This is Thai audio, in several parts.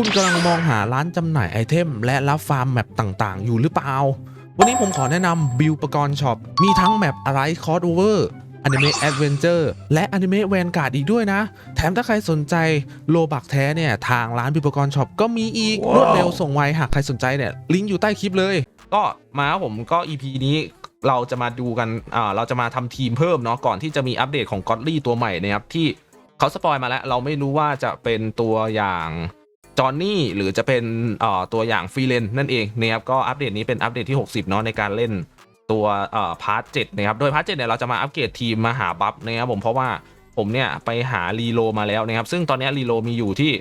คุณกำลังมองหาร้านจำหน่ายไอเทม และรับฟาร์มแมปต่างๆ อยู่หรือเปล่า วันนี้ผมขอแนะนำบิลปกรณ์ช็อป มีทั้งแมปอะไรคอร์ดโอเวอร์อนิเมะแอดเวนเจอร์และอนิเมะแวนการ์ดอีกด้วยนะ แถมถ้าใครสนใจโลบักแท้เนี่ย ทางร้านบิลปกรณ์ช็อปก็มีอีกรวดเร็วส่งไว หากใครสนใจเนี่ย ลิงก์อยู่ใต้คลิปเลย ก็มาครับผมก็ EP นี้เราจะมาดูกันอ่าเราจะมาทำทีมเพิ่มเนาะก่อนที่จะมีอัปเดตของก็ d ลี่ตัวใหม่นะครับที่เขาสปอยมาแล้วเราไม่รู้ว่าจะเป็นตัวอย่าง จอห์นนี่หรือจะเป็นตัวอย่างฟรีเลนนั่นเองนะครับก็อัปเดตนี้เป็นอัปเดตที่ 60เนาะในการเล่นตัวพาร์ทเจ็ดนะครับโดยพาร์ทเจ็ดเนี่ยเราจะมาอัปเกรดทีมมาหาบัฟนะครับผมเพราะว่าผมเนี่ยไปหารีโลมาแล้วนะครับซึ่งตอนนี้รีโลมีอยู่ที่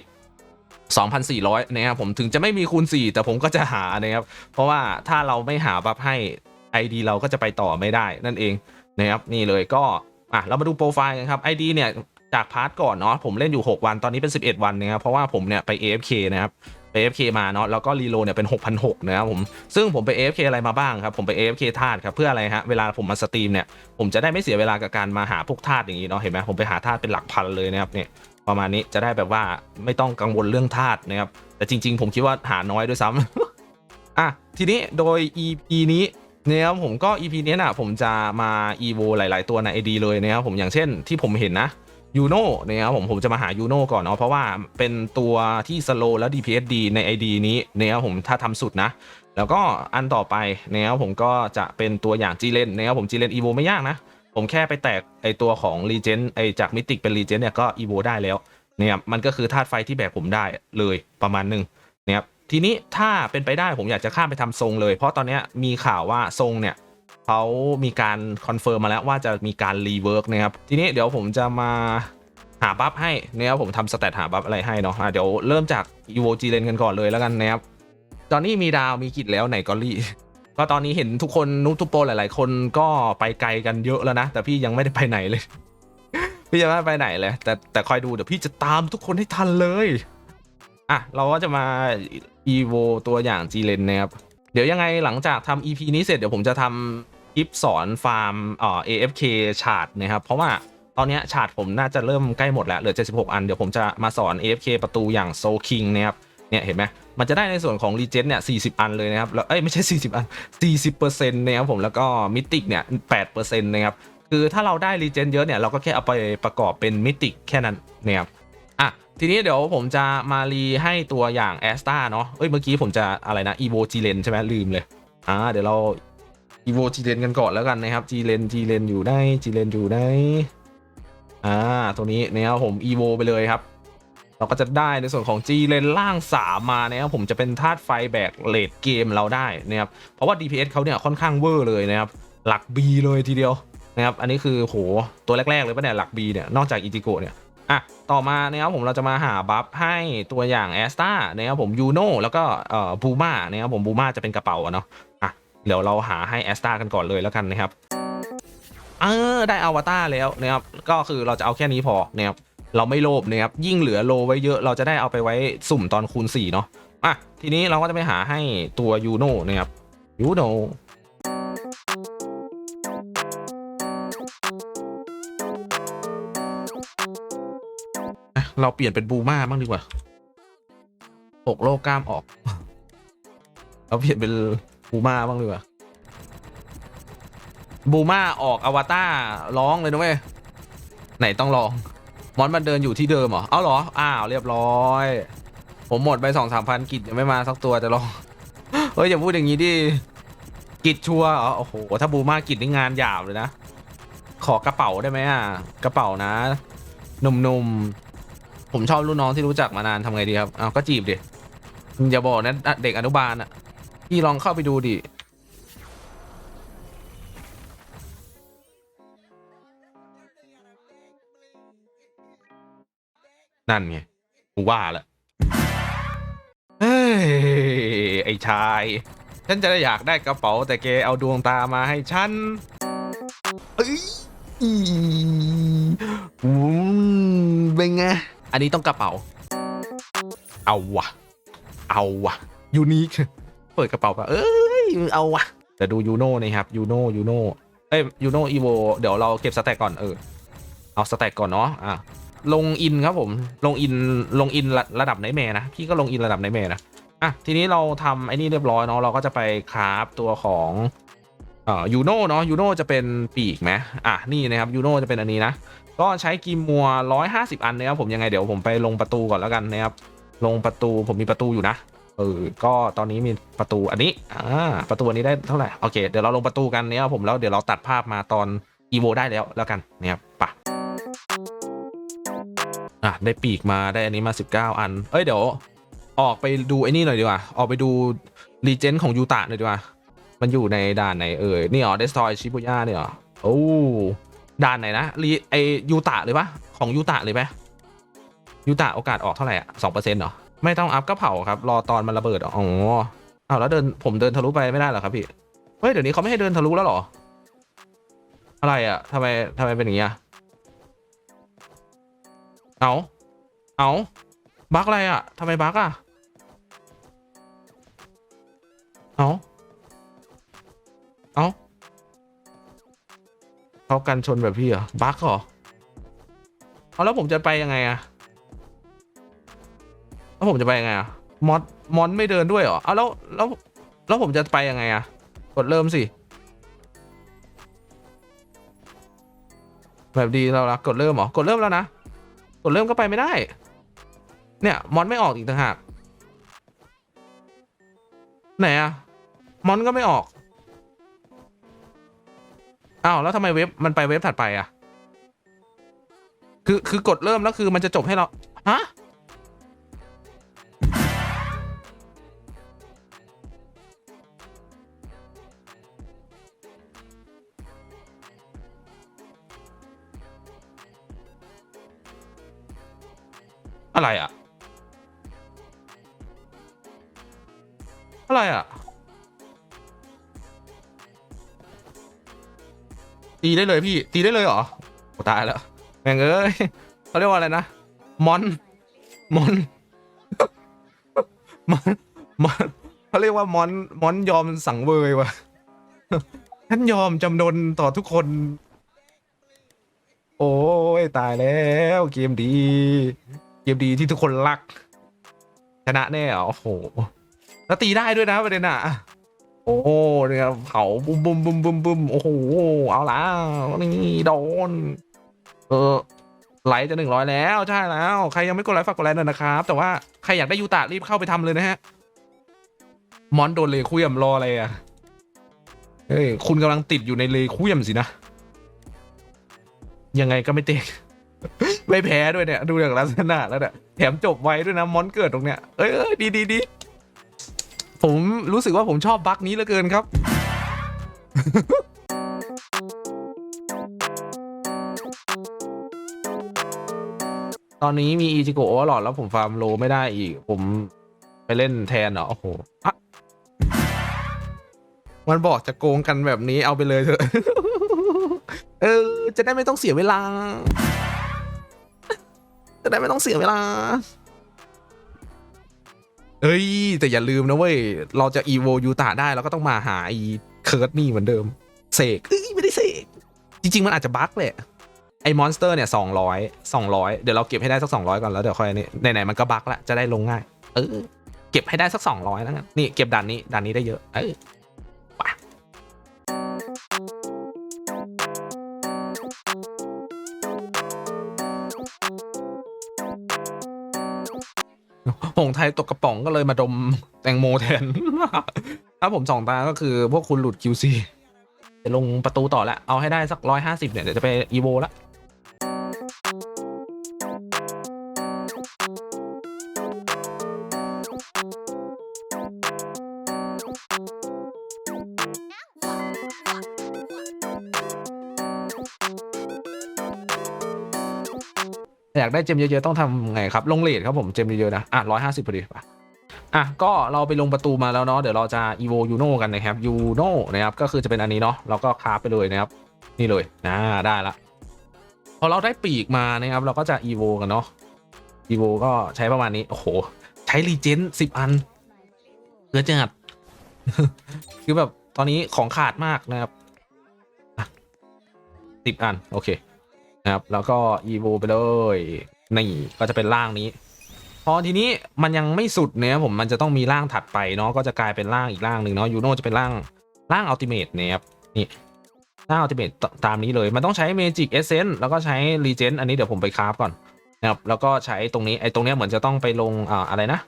2,400นะครับผมถึงจะไม่มีคูณ 4 แต่ผมก็จะหานะครับเพราะว่าถ้าเราไม่หาบัฟให้ ID เราก็จะไปต่อไม่ได้นั่นเองนะครับนี่เลยก็อะเรามาดูโปรไฟล์กันครับ ID เนี่ย จากพาร์ทก่อนเนาะผมเล่นอยู่ 6 วันตอนนี้เป็น 11 วันนะครับเพราะว่าผมเนี่ยไป AFK นะครับไป AFK มาเนาะแล้วก็รีโลเนี่ยเป็น6,600นะครับผมซึ่งผมไป AFK อะไรมาบ้างครับผมไป AFK ธาตุครับเพื่ออะไรฮะเวลาผมมาสตรีมเนี่ยผมจะได้ไม่เสียเวลากับการมาหาพวกธาตุอย่างนี้เนาะเห็นไหมผมไปหาธาตุเป็นหลักพันเลยนะครับเนี่ยประมาณนี้จะได้แบบว่าไม่ต้องกังวลเรื่องธาตุนะครับแต่จริง ๆ ผมคิดว่าหาน้อยด้วยซ้ำอะทีนี้โดย EP นี้นะครับผมก็ EP นี้น่ะผมจะมา EVO หลาย ๆ ตัวใน ID เลยนะครับผมอย่างเช่นที่ผมเห็นนะ ยูโน่นะครับผมผมจะมาหายูโน่ก่อนเนาะเพราะว่าเป็นตัวที่สโลและ DPS ดีใน ID นี้นะครับผมถ้าทำสุดนะ แล้วก็อันต่อไปนะครับผมก็จะเป็นตัวอย่างจีเลนนะครับผมจีเลน EVO ไม่ยากนะ ผมแค่ไปแตกไอตัวของรีเจนไอจากมิติกเป็นรีเจนเนี่ยก็อีโวได้แล้วเนี่ยมันก็คือธาตุไฟที่แบกผมได้เลยประมาณหนึ่งนะครับทีนี้ถ้าเป็นไปได้ผมอยากจะข้ามไปทำทรงเลย เพราะตอนนี้มีข่าวว่าทรงเนี่ย เขามีการคอนเฟิร์มมาแล้วว่าจะมีการรีเวิร์กนะครับ ทีนี้เดี๋ยวผมจะมาหาบัฟให้นะครับผมทำสเตตหาบัฟอะไรให้เนาะะเดี๋ยวเริ่มจากอีโวจีเลนกันก่อนเลยแล้วกันนะครับตอนนี้มีดาวมีกิจแล้วไหนกอรี่ก็ตอนนี้เห็นทุกคนนุกทุกโปรหลาย ๆ คนก็ไปไกลกันเยอะแล้วนะ แต่พี่ยังไม่ได้ไปไหนเลย พี่ยังไม่ไปไหนเลย แต่แต่คอยดูเดี๋ยวพี่จะตามทุกคนให้ทันเลยอะเราก็จะมา evo ตัวอย่าง g l e n นนะครับเดี๋ยวยังไงหลังจากทำ EP นี้เสร็จเดี๋ยวผมจะทำ ลิปสอนฟาร์มเอ่อ AFK ชาร์ดนะครับ เพราะว่าตอนนี้ยชาร์ดผมน่าจะเริ่มใกล้หมดแล้ว เหลือ 76 อัน เดี๋ยวผมจะมาสอน AFK ประตูอย่าง Soul King นะครับ เนี่ยเห็นไหมมันจะได้ในส่วนของ Regen เนี่ย 40 อันเลยนะครับ แล้ว เอ้ย ไม่ใช่ 40 อัน 40%นะครับผม แล้วก็ Mythic เนี่ย 8%นะครับ คือถ้าเราได้ Regen เยอะเนี่ย เราก็แค่เอาไปประกอบเป็น Mythic แค่นั้นนะครับอะทีนี้เดี๋ยวผมจะมารีให้ตัวอย่าง a s t a เนาะเอ้ย เมื่อกี้ผมจะอะไรนะ Evo g l e n ใช่ไหมลืมเลย อ่า เดี๋ยวเรา Evo g l e n กันก่อนแล้วกันนะครับ g l e n g l e n อยู่ได้ g l e n อยู่ได้อ่าตัวนี้นะครับผม Evo ไปเลยครับ เราก็จะได้ในส่วนของ G เลนล่าง3มานะครับผมจะเป็นธาตุไฟแบกเลดเกมเราได้นะครับเพราะว่า DPS เขาเนี่ยค่อนข้างเวอร์เลยนะครับหลัก B เลยทีเดียวนะครับอันนี้คือโหตัวแรก ๆ เลยปะเนี่ยหลัก B เนี่ยนอกจากอิจิโกะเนี่ยอะต่อมานะครับผมเราจะมาหาบัฟให้ตัวอย่างแอสตานะครับผมยูโนแล้วก็เอ่อบูมานะครับผมบูมาจะเป็นกระเป๋าเนาะ เดี๋ยวเราหาให้แอสตากันก่อนเลยแล้วกันนะครับเออได้อวตารแล้วนะครับก็คือเราจะเอาแค่นี้พอนะครับเราไม่โลภนะครับยิ่งเหลือโลไว้เยอะเราจะได้เอาไปไว้สุ่มตอนคูณ4เนาะอะทีนี้เราก็จะไปหาให้ตัวยูโน่นะครับยูโน่เราเปลี่ยนเป็นบูมาบ้างดีกว่าหกโลกล้ามออก เราเปลี่ยนเป็น บูมาบ้างดีกว่าบูมาออกอวตารร้องเลยนะเว้ยไหนต้องลองมอนมันเดินอยู่ที่เดิมเหรอเอาเหรออ้าวเรียบร้อย ผมหมดไปสองสามพันกิจยังไม่มาสักตัวจะลองเฮ้ยอย่าพูดอย่างนี้ดิกิจชัวร์เหรอโอ้โหถ้าบูมากิจนี่งานหยาบเลยนะขอกระเป๋าได้ไหมอะกระเป๋านะหนุ่มๆผมชอบรุ่นน้องที่รู้จักมานานทำไงดีครับอ้าวก็จีบดิอย่าบอกนะเด็กอนุบาลอะ พี่ลองเข้าไปดูดิ นั่นไงกูว่าละเฮ้ย ไอ้ชาย ฉันจะได้อยากได้กระเป๋า แต่แกเอาดวงตามาให้ฉันเอ้ยอืมเป็นไง อันนี้ต้องกระเป๋า เอาวะ เอาวะยูนิค เปิดกระเป๋าปะเอ้ยเอาวะแต่ดูยูโน่นะครับยูโน่ยูโน่เอ้ยยูโน่อีโวเดี๋ยวเราเก็บสแต็กก่อนเออเอาสแต็กก่อนเนาะอะลงอินครับผมลงอินลงอินระระดับไนแมร์นะพี่ก็ลงอินระดับไนแมร์นะอะทีนี้เราทำไอ้นี่เรียบร้อยเนาะเราก็จะไปคราฟตัวของเอ่อยูโน่เนาะยูโน่จะเป็นปีกไหมอะนี่นะครับยูโน่จะเป็นอันนี้นะก็ใช้กีมัว150อันนะครับผมยังไงเดี๋ยวผมไปลงประตูก่อนแล้วกันนะครับลงประตูผมมีประตูอยู่นะ เออก็ตอนนี้มีประตูอันนี้อ่าประตูอันนี้ได้เท่าไหร่โอเคเดี๋ยวเราลงประตูกันเนี่ยครับผมแล้วเดี๋ยวเราตัดภาพมาตอนอีโวได้แล้วแล้วกันเนะครับไปะอะได้ปีกมาได้อันนี้มา 19 อัน เอ้ยเดี๋ยวออกไปดูไอ้นี่หน่อยดีกว่า ออกไปดูรีเจนของยูตะหน่อยดีกว่า มันอยู่ในด่านไหนเอ่ยนี่เหรอ Destroy Shibuya เนี่ยเหรอโอ้ด่านไหนนะรีไอยูตะเลยปะของยูตะเลยไหมยูตะโอกาสออกเท่าไหร่อะสองเปอร์เซ็นต์เหรอ ไม่ต้องอัพก็เผาครับ รอตอนมันระเบิด อ๋ออ้าวแล้วเดินผมเดินทะลุไปไม่ได้เหรอครับพี่ เฮ้ย เดี๋ยวนี้เขาไม่ให้เดินทะลุแล้วเหรอ อะไรอะทำไมทำไมเป็นอย่างเงี้ยเอาเอาบั๊กอะไรอะทำไมบั๊กอะเอาเอาเขากันชนแบบพี่เหรอบั๊กเหรอเอาแล้วผมจะไปยังไงอะ แล้วผมจะไปยังไงอะมอดมอนไม่เดินด้วยเหรอเอาแล้วแล้วแล้วผมจะไปยังไงอะกดเริ่มสิ แบบดีเราละกดเริ่มเหรอกดเริ่มแล้วนะ กดเริ่มก็ไปไม่ได้ เนี่ยมอนไม่ออกอีกต่างหากไหนอะมอนก็ไม่ออกอ้าวแล้วทำไมเว็บมันไปเว็บถัดไปอะคือคือกดเริ่มแล้วคือมันจะจบให้เราฮะ อะไรอะอะไรอะตีได้เลยพี่ ตีได้เลยเหรอโอตายแล้วแม่งเอ้ยเขาเรียกว่าอะไรนะ มอน มอน มอน มอนเขาเรียกว่ามอน มอนยอมสังเวยว่ะท่านยอมจำนนต่อทุกคน โอ้ยตายแล้วเกมดี กมดีที่ทุกคนรัก ชนะแน่หรอโอ้โหแล้วตีได้ด้วยนะประเด็นอะ โอ้เนี่ยเผาบุมบุมบุมบุมบุมโอ้โหเอาละนี่โดน เออไลค์จะหนึ่งร้อยแล้วใช่แล้ว ใครยังไม่กดไลค์ฝากกดไลค์หน่อยนะครับ แต่ว่าใครอยากได้ยูตะรีบเข้าไปทำเลยนะฮะมอนโดนเลคุยมรออะไรอะเฮ้ยคุณกำลังติดอยู่ในเลคุยมสินะ ยังไงก็ไม่เต็ก ไม่แพ้ด้วยเนี่ย ดูจากลักษณะแล้วเนี่ยแถมจบไว้ด้วยนะมอนเกิดตรงเนี้ยเอ้ยดีดีดีผมรู้สึกว่าผมชอบบั๊กนี้เหลือเกินครับตอนนี้มีอีจิโกะโอเวอร์ลอดแล้วผมฟาร์มโลไม่ได้อีก ผมไปเล่นแทนเหรอโอ้โหอะมันบอกจะโกงกันแบบนี้เอาไปเลยเถอะ เออ จะได้ไม่ต้องเสียเวลา จะได้ไม่ต้องเสียเวลา เอ้ย แต่อย่าลืมนะเว้ย เราจะอีโวยูตาได้เราก็ต้องมาหาไอีเคิร์ดนี่เหมือนเดิม เสกเอ้ยไม่ได้เสก จริง ๆ มันอาจจะบั๊กแหละ ไอ้มอนสเตอร์เนี่ยสองร้อยสองร้อยเดี๋ยวเราเก็บให้ได้สักสองร้อยก่อนแล้วเดี๋ยวค่อยนี่ไหนๆมันก็บั๊กละจะได้ลงง่าย เออ เก็บให้ได้สักสองร้อยแล้วกันนี่เก็บด่านนี้ด่านนี้ได้เยอะ เออ ผงไทยตกกระป๋องก็เลยมาดมแตงโมแทน ถ้าผมสองตาก็คือพวกคุณหลุด QC จะลงประตูต่อแล้วเอาให้ได้สักร้อยห้าสิบเนี่ยเดี๋ยวจะไปอีโวแล้ว อยากได้เจมเยอะๆต้องทำไงครับลงเลทครับผมเจมเยอะๆนะอะร้อยห้าสิบพอดีป่ะอะก็เราไปลงประตูมาแล้วเนาะเดี๋ยวเราจะ evo uno กันนะครับ uno นะครับก็คือจะเป็นอันนี้เนาะเราก็คราฟไปเลยนะครับ นี่เลยอ่าได้ละพอเราได้ปีกมานะครับเราก็จะ evo กันเนาะ evo ก็ใช้ประมาณนี้โอ้โหใช้รีเจนสิบอันเกินจัดคือแบบตอนนี้ของขาดมากนะครับสิบอัน โอเค นะครับ แล้วก็ evo ไปเลยนี่ก็จะเป็นร่างนี้พอทีนี้มันยังไม่สุดเนี่ยผมมันจะต้องมีร่างถัดไปเนาะก็จะกลายเป็นร่างอีกร่างหนึ่งเนาะยูโนจะเป็นร่างร่างอัลติเมทเนี่ยครับนี่ร่างอัลติเมทตามนี้เลย มันต้องใช้เมจิกเอเซนแล้วก็ใช้รีเจนอันนี้เดี๋ยวผมไปคราฟก่อนนะครับแล้วก็ใช้ตรงนี้ไอ้ตรงเนี้ยเหมือนจะต้องไปลงอ่าอะไรนะ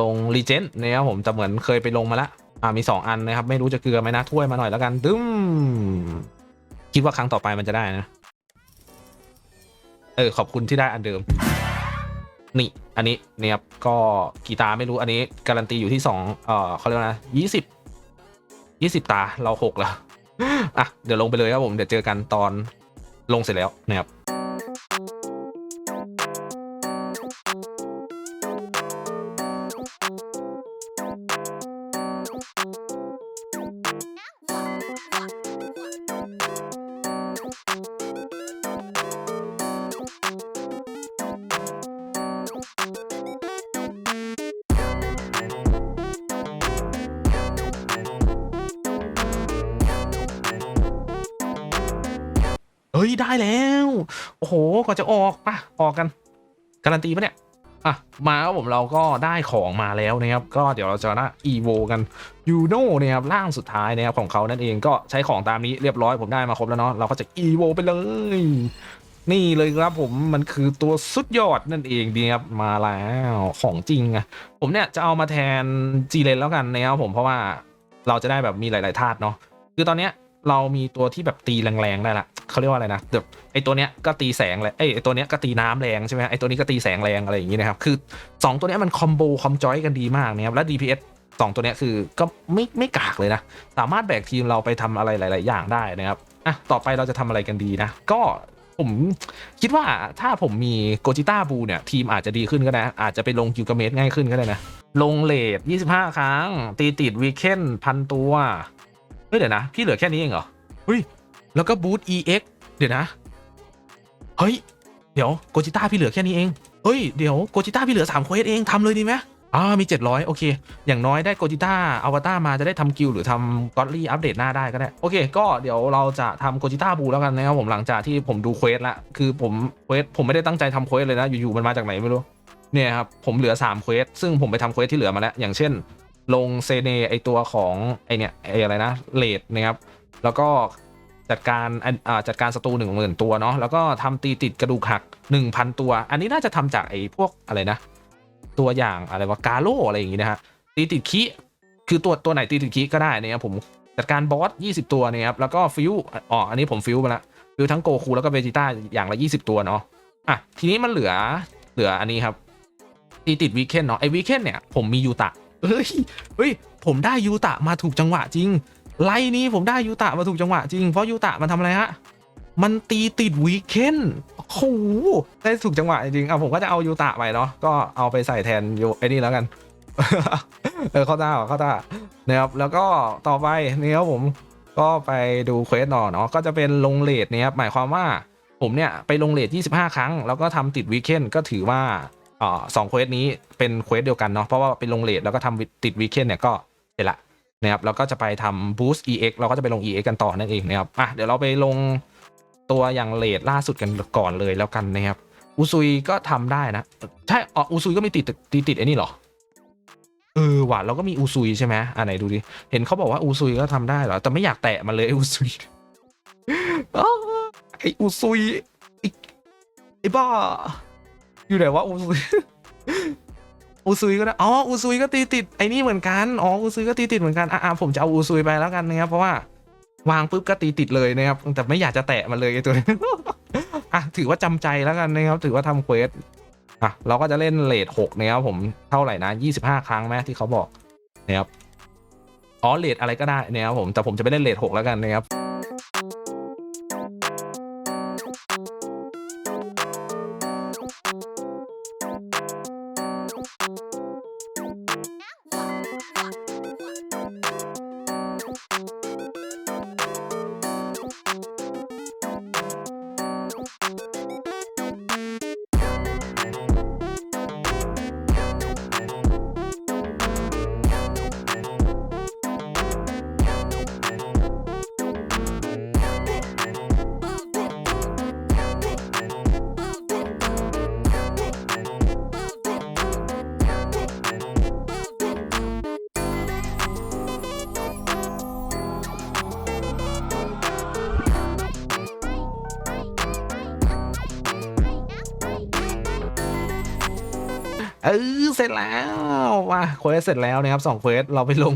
ลงรีเจนนะครับผมจะเหมือนเคยไปลงมาล้วอ่ามี 2 อันนะครับไม่รู้จะเกลือไหมนะถ้วยมาหน่อยแล้วกันดึ้มคิดว่าครั้งต่อไปมันจะได้นะ ออขอบคุณที่ได้อันเดิม นี่ อันนี้เนี่ยครับก็กี่ตาไม่รู้อันนี้การันตีอยู่ที่2เออเขาเรียกนะยี่สิบยี่สิบตาเราหกแล้วอะเดี๋ยวลงไปเลยครับผมเดี๋ยวเจอกันตอนลงเสร็จแล้วนะครับ โอ้โหก่อนจะออกป่ะออกกัน การันตีปะเนี่ยอะมาครับผมเราก็ได้ของมาแล้วนะครับ ก็เดี๋ยวเราจะนะอีโวกันยูโน่นะครับร่างสุดท้ายนะครับของเขานั่นเองก็ใช้ของตามนี้เรียบร้อยผมได้มาครบแล้วเนาะเราก็จะอีโวไปเลย นี่เลยครับผมมันคือตัวสุดยอดนั่นเองดีครับมาแล้วของจริงอะผมเนี่ยจะเอามาแทนจีเลนแล้วกันนะครับผมเพราะว่าเราจะได้แบบมีหลาย ๆ ธาตุเนาะคือตอนเนี้ย เรามีตัวที่แบบตีแรงๆได้ละเขาเรียกว่าอะไรนะแบบไอตัวเนี้ยก็ตีแสงแรงเอ้ยไอตัวเนี้ยก็ตีน้ำแรงใช่ไหมไอตัวนี้ก็ตีแสงแรงอะไรอย่างงี้นะครับคือ 2 ตัวเนี้ยมันคอมโบคอมจอยกันดีมากนะครับและ DPS 2 ตัวเนี้ยคือก็ไม่ไม่กากเลยนะ สามารถแบกทีมเราไปทำอะไรหลาย ๆ อย่างได้นะครับอะต่อไปเราจะทำอะไรกันดีนะ ก็ผมคิดว่าถ้าผมมีโกจิต้าบูเนี่ย ทีมอาจจะดีขึ้นก็ได้ อาจจะไปลงกิวกาเมสง่ายขึ้นก็ได้นะ ลงเลท25 ครั้ง ตีติดวีเคนพันตัว เฮ้ยเดี๋ยวนะพี่เหลือแค่นี้เองเหรอเฮ้ยแล้วก็บูท EX เดี๋ยวนะ เฮ้ย เดี๋ยวโกจิต้าพี่เหลือแค่นี้เอง เฮ้ย เดี๋ยวโกจิต้าพี่เหลือ3เควสเองทำเลยดีไหมอ่ามี 700 โอเค อย่างน้อยได้โกจิต้าอวตารมาจะได้ทำกิลหรือทำก็อดลี่อัปเดตหน้าได้ก็ได้ โอเค ก็เดี๋ยวเราจะทำโกจิต้าบูแล้วกันนะครับผมหลังจากที่ผมดูเควสละคือผมเควสผมไม่ได้ตั้งใจทำเควสเลยนะ อยู่ๆมันมาจากไหนไม่รู้ เนี่ยครับผมเหลือ3เควสซึ่งผมไปทำเควสที่เหลือมาแล้วอย่างเช่น ลงเซเนไอตัวของไอเนี่ยไออะไรนะเลดนะครับ แล้วก็จัดการอ่าจัดการศัตรูหนึ่งหมื่นตัวเนาะแล้วก็ทำตีติดกระดูกหัก1,000ตัว อันนี้น่าจะทำจากไอพวกอะไรนะ ตัวอย่างอะไรว่ากาโลอะไรอย่างงี้นะฮะตีติดคีคือตัวตัวไหนตีติดคีก็ได้นะครับผมจัดการบอส20ตัวนะครับแล้วก็ฟิวอ๋ออันนี้ผมฟิวมาละฟิวทั้งโกคูแล้วก็เวจิต้าอย่างละ20ตัวเนาะอะทีนี้มันเหลือเหลืออันนี้ครับตีติดวีเคนเนาะไอวีเคนเนี่ยผมมียูตะ เฮ้ยเฮ้ยผมได้ยูตะมาถูกจังหวะจริง ไลน์นี้ผมได้ยูตะมาถูกจังหวะจริง เพราะยูตะมันทำอะไรฮะมันตีติดวีเคนโอ้โหได้ถูกจังหวะจริงอะผมก็จะเอายูตะไปเนาะก็เอาไปใส่แทนยูไอ้นี่แล้วกันเออเข้าตาเข้าตานะครับแล้วก็ต่อไปนี่ครับผมก็ไปดูเควสต่อเนาะก็จะเป็นลงเลทเนี่ยครับหมายความว่าผมเนี่ยไปลงเลท25 ครั้ง แล้วก็ทำติดวีเคนก็ถือว่า อ่าสองเควสนี้เป็นเควสเดียวกันเนาะเพราะว่าไปลงเลทแล้วก็ทำติดวีเคนเนี่ยก็เสร็จละนะครับแล้วก็จะไปทำ boost ex เราก็จะไปลง ex กันต่อนั่นเองนะครับอะเดี๋ยวเราไปลงตัวอย่างเลทล่าสุดกันก่อนเลยแล้วกันนะครับอุซุยก็ทำได้นะ ใช่อ๋ออุซุยก็มีติดติดติดไอ้นี่เหรอเออว่ะเราก็มีอุซุยใช่ไหมอะไหนดูดิเห็นเขาบอกว่าอุซุยก็ทำได้เหรอแต่ไม่อยากแตะมันเลยอุซุยอ้าวไออุซุยไอไอ้บ้า อยู่ไหนวะอุซุยอูซุยก็ได้อ๋ออูซุยก็ตีติดไอ้นี่เหมือนกันอ๋ออูซุยก็ตีติดเหมือนกันอะผมจะเอาอูซุยไปแล้วกันนะครับเพราะว่าวางปุ๊บก็ตีติดเลยนะครับแต่ไม่อยากจะแตะมันเลยไอ้ตัวนี้อะถือว่าจำใจแล้วกันนะครับถือว่าทำเควสอะเราก็จะเล่นเลทหกนะครับผมเท่าไหร่นะยี่สิบห้าครั้งไหมที่เขาบอกนะครับอ๋อเลทอะไรก็ได้นะครับผมแต่ผมจะไปเล่นเลทหกแล้วกันนะครับ เสร็จแล้วมาเควสเสร็จแล้วนะครับสองเควสเราไปลง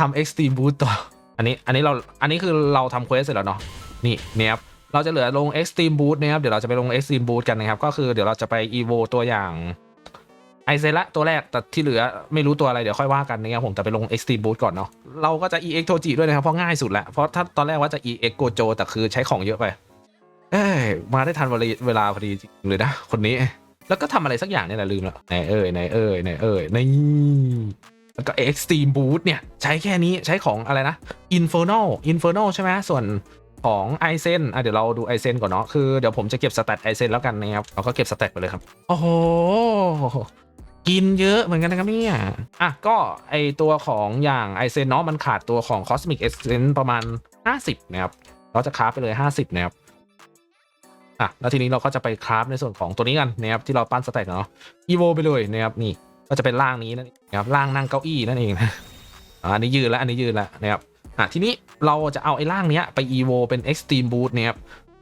ทำ Extreme Boost ต่อ อันนี้อันนี้เราอันนี้คือเราทำเควสเสร็จแล้วเนาะนี่เนี่ยครับเราจะเหลือลง Extreme Boost นะครับ เดี๋ยวเราจะไปลง Extreme Boost กันนะครับ ก็คือเดี๋ยวเราจะไป Evo ตัวอย่างไอเซละตัวแรก แต่ที่เหลือไม่รู้ตัวอะไร เดี๋ยวค่อยว่ากันนะครับผมแต่ไปลง Extreme Boost ก่อนเนาะ เราก็จะ EX Toji ด้วยนะครับ เพราะง่ายสุดแหละ เพราะถ้าตอนแรกว่าจะ EX Gojo แต่คือใช้ของเยอะไป เอ้ย มาได้ทันเวลาเวลาพอดีจริงเลยนะ คนนี้ แล้วก็ทำอะไรสักอย่างเนี่ยแหละลืมแล้วไหนเอ่ยไหนเอ่ยไหนเอ่ยนี่แล้วก็ Extreme Boost เนี่ย ใช้แค่นี้ใช้ของอะไรนะ Infernal Infernal ใช่ไหมส่วนของไอเซนอะเดี๋ยวเราดูไอเซนก่อนเนาะ คือเดี๋ยวผมจะเก็บสแตทไอเซนแล้วกันนะครับ เราก็เก็บสแตทไปเลยครับ โอ้โห กินเยอะเหมือนกันนะครับเนี่ย อะ ก็ไอตัวของอย่างไอเซนเนาะมันขาดตัวของ Cosmic Essence ประมาณ 50 นะครับ เราจะคราฟไปเลย 50 นะครับ อะแล้วทีนี้เราก็จะไปคราฟในส่วนของตัวนี้กันนะครับที่เราปั้นสแต็กเนาะอีโวไปเลยนะครับนี่ก็จะเป็นร่างนี้นั่นเองนะครับร่างนั่งเก้าอี้นั่นเองนะอันนี้ยืนแล้วอันนี้ยืนแล้วนะครับอะทีนี้เราจะเอาไอ้ร่างเนี้ยไปอีโวเป็น Extreme Boost นะครับ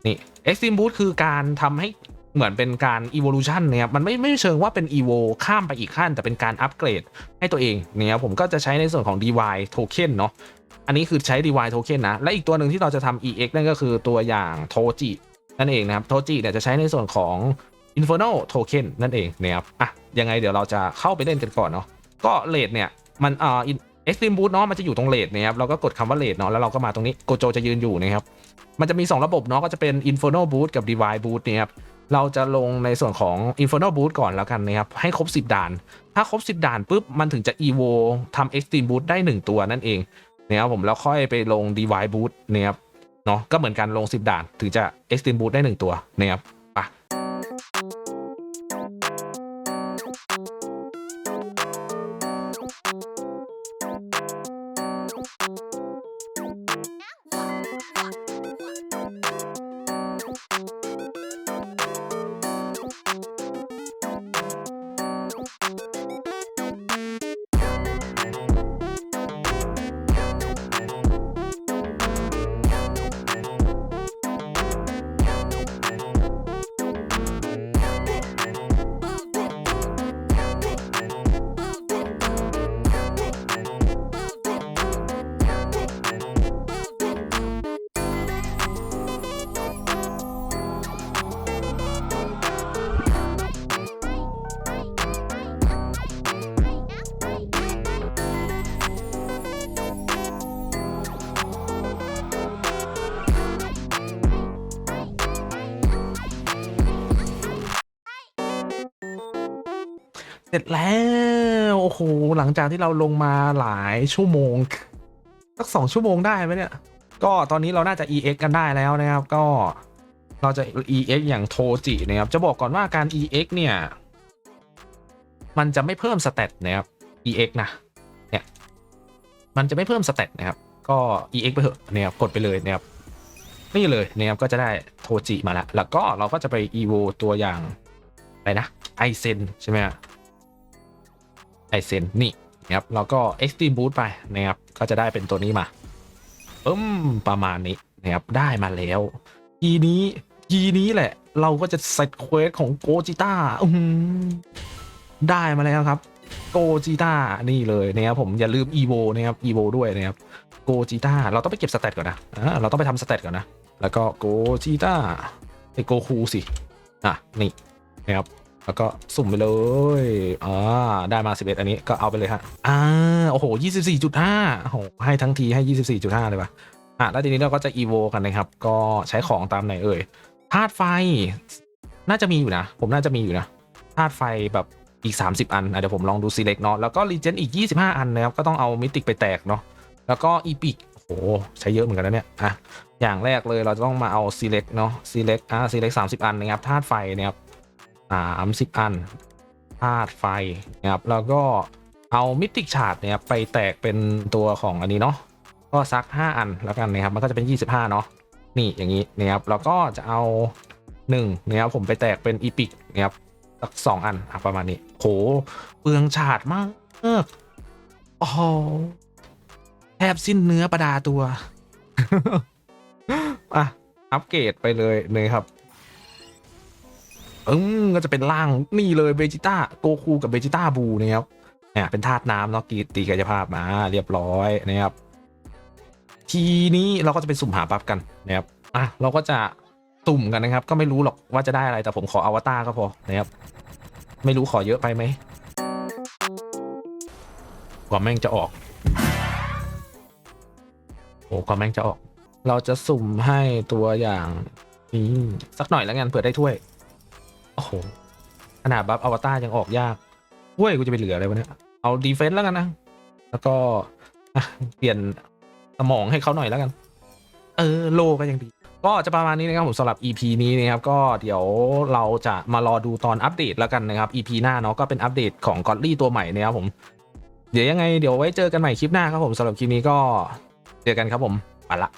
นี่ Extreme Boost คือการทำให้เหมือนเป็นการ evolution นะครับมันไม่ไม่เชิงว่าเป็น evo ข้ามไปอีกขั้น แต่เป็นการอัปเกรดให้ตัวเองนะครับผมก็จะใช้ในส่วนของ dy token เนาะอันนี้คือใช้ dy token นะ และอีกตัวหนึ่งที่เราจะทำ ex นั่นก็คือตัวอย่างโทจิ นั่นเองนะครับโทจิเนี่ยจะใช้ในส่วนของ Infernal Token นั่นเองนะครับอะยังไงเดี๋ยวเราจะเข้าไปเล่นกันก่อนเนาะก็เลดเนี่ยมันเอ่อ Extreme Boost เนาะมันจะอยู่ตรงเลดนะครับเราก็กดคำว่าเลดเนาะแล้วเราก็มาตรงนี้โกโจจะยืนอยู่นะครับมันจะมี 2 ระบบเนาะก็จะเป็น Infernal Boost กับ Divine Boost นะครับเราจะลงในส่วนของ Infernal Boost ก่อนแล้วกันนะครับให้ครบ 10 ด่าน ถ้าครบ 10 ด่านปุ๊บมันถึงจะ Evo ทำ Extreme Boost ได้ 1 ตัวนั่นเองนะครับผมแล้วค่อยไปลง Divine Boost นะครับ เนาะก็เหมือนกันลง 10 ด่าน ถึงจะ Extreme Boost ได้ 1 ตัวนะครับ เสร็จแล้วโอ้โหหลังจากที่เราลงมาหลายชั่วโมงสักสองชั่วโมงได้ไหมเนี่ย ก็ตอนนี้เราน่าจะ EX กันได้แล้วนะครับ ก็เราจะ EX อย่างโทจินะครับ จะบอกก่อนว่าการ EX เนี่ย มันจะไม่เพิ่มสเตตนะครับ EX นะเนี่ยมันจะไม่เพิ่มสเตตนะครับ ก็ EX ไปเถอะนะครับกดไปเลยนะครับนี่เลยนะครับก็จะได้โทจิมาแล้วแล้วก็เราก็จะไป EVO ตัวอย่างอะไรนะไอเซนใช่ไหม ไอเซนนี่นะครับแล้วก็ Extreme Boost ไปนะครับก็จะได้เป็นตัวนี้มาอืมประมาณนี้นะครับได้มาแล้วทีนี้ทีนี้แหละ เราก็จะเซตเควสของโกจิต้าอืมได้มาแล้วครับโกจิต้านี่เลยนะครับผมอย่าลืม EVO นะครับ EVO ด้วยนะครับโกจิต้าเราต้องไปเก็บสเตตก่อนนะอ่าเราต้องไปทำสเตตก่อนนะ แล้วก็โกจิต้าไอโกคูสิอะนี่นะครับ แล้วก็สุ่มไปเลยอ่าได้มา 11 อันนี้ก็เอาไปเลยฮะอ่าโอ้โห 24.5โอ้โหให้ทั้งทีให้ 24.5 เลยว่ะอะแล้วทีนี้เราก็จะ evo กันนะครับ ก็ใช้ของตามไหนเอ่ยธาตุไฟ น่าจะมีอยู่นะ ผมน่าจะมีอยู่นะธาตุไฟแบบอีก 30 อันอะเดี๋ยวผมลองดู select เนาะแล้วก็ regen อีก 25 อันนะครับก็ต้องเอามิติกไปแตกเนาะแล้วก็ epic โอ้โหใช้เยอะเหมือนกันนะเนี่ยอะอย่างแรกเลยเราจะต้องมาเอา select เนาะ select อ่า select 30อันนะครับธาตุไฟนะครับ สามสิบอันธาตุไฟนะครับแล้วก็เอามิติชาร์ดนะครับไปแตกเป็นตัวของอันนี้เนาะก็สัก 5 อันแล้วกันนะครับมันก็จะเป็น 25 เนาะนี่อย่างนี้นะครับแล้วก็จะเอา1นะครับผมไปแตกเป็นอีพิกนะครับสักสองอันอะประมาณนี้โหเปลืองชาร์ดมากโอ้โหแทบสิ้นเนื้อประดาตัว อะ อัปเกรดไปเลยนะครับ ออืมก็จะเป็นร่างนี่เลยเบจิต้าโกคูกับเบจิต้าบูนะครับเนี่ยเป็นธาตุน้ำเนาะกีตีกายภาพมาเรียบร้อยนะครับ ทีนี้เราก็จะไปสุ่มหาบัฟกันนะครับอะเราก็จะสุ่มกันนะครับ ก็ไม่รู้หรอกว่าจะได้อะไรแต่ผมขออวตารก็พอนะครับ ไม่รู้ขอเยอะไปไหมกว่าแม่งจะออกโอ้กว่าแม่งจะออก เราจะสุ่มให้ตัวอย่างนี้สักหน่อยแล้วกันเผื่อได้ถ้วย อ้โห ขนาดบัฟอวตารยังออกยากเว้ยกูจะไปเหลืออะไรวะเนี่ย เอาดีเฟนส์แล้วกันนะ แล้วก็เปลี่ยนสมองให้เขาหน่อยแล้วกัน เออโลก็ยังดี ก็จะประมาณนี้นะครับผมสำหรับ EP นี้นะครับก็เดี๋ยวเราจะมารอดูตอนอัปเดตแล้วกันนะครับ EP หน้าเนาะก็เป็นอัปเดตของกอ d ลี่ตัวใหม่นะครับผม เดี๋ยวยังไงเดี๋ยวไว้เจอกันใหม่คลิปหน้าครับผมสำหรับคลิปนี้ก็เจอกันครับผมไปละ